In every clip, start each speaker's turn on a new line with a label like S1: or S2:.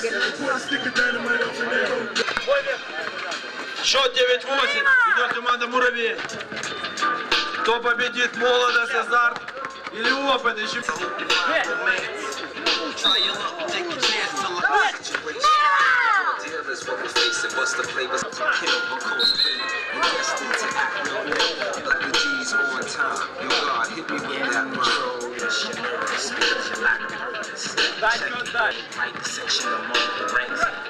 S1: Счет 9-8. Идет команда Муравей. Кто победит? Молодость, азарт или опыт? Еще...
S2: Like Side to side. Mike section among the ranks.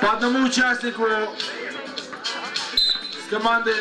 S1: По одному участнику с команды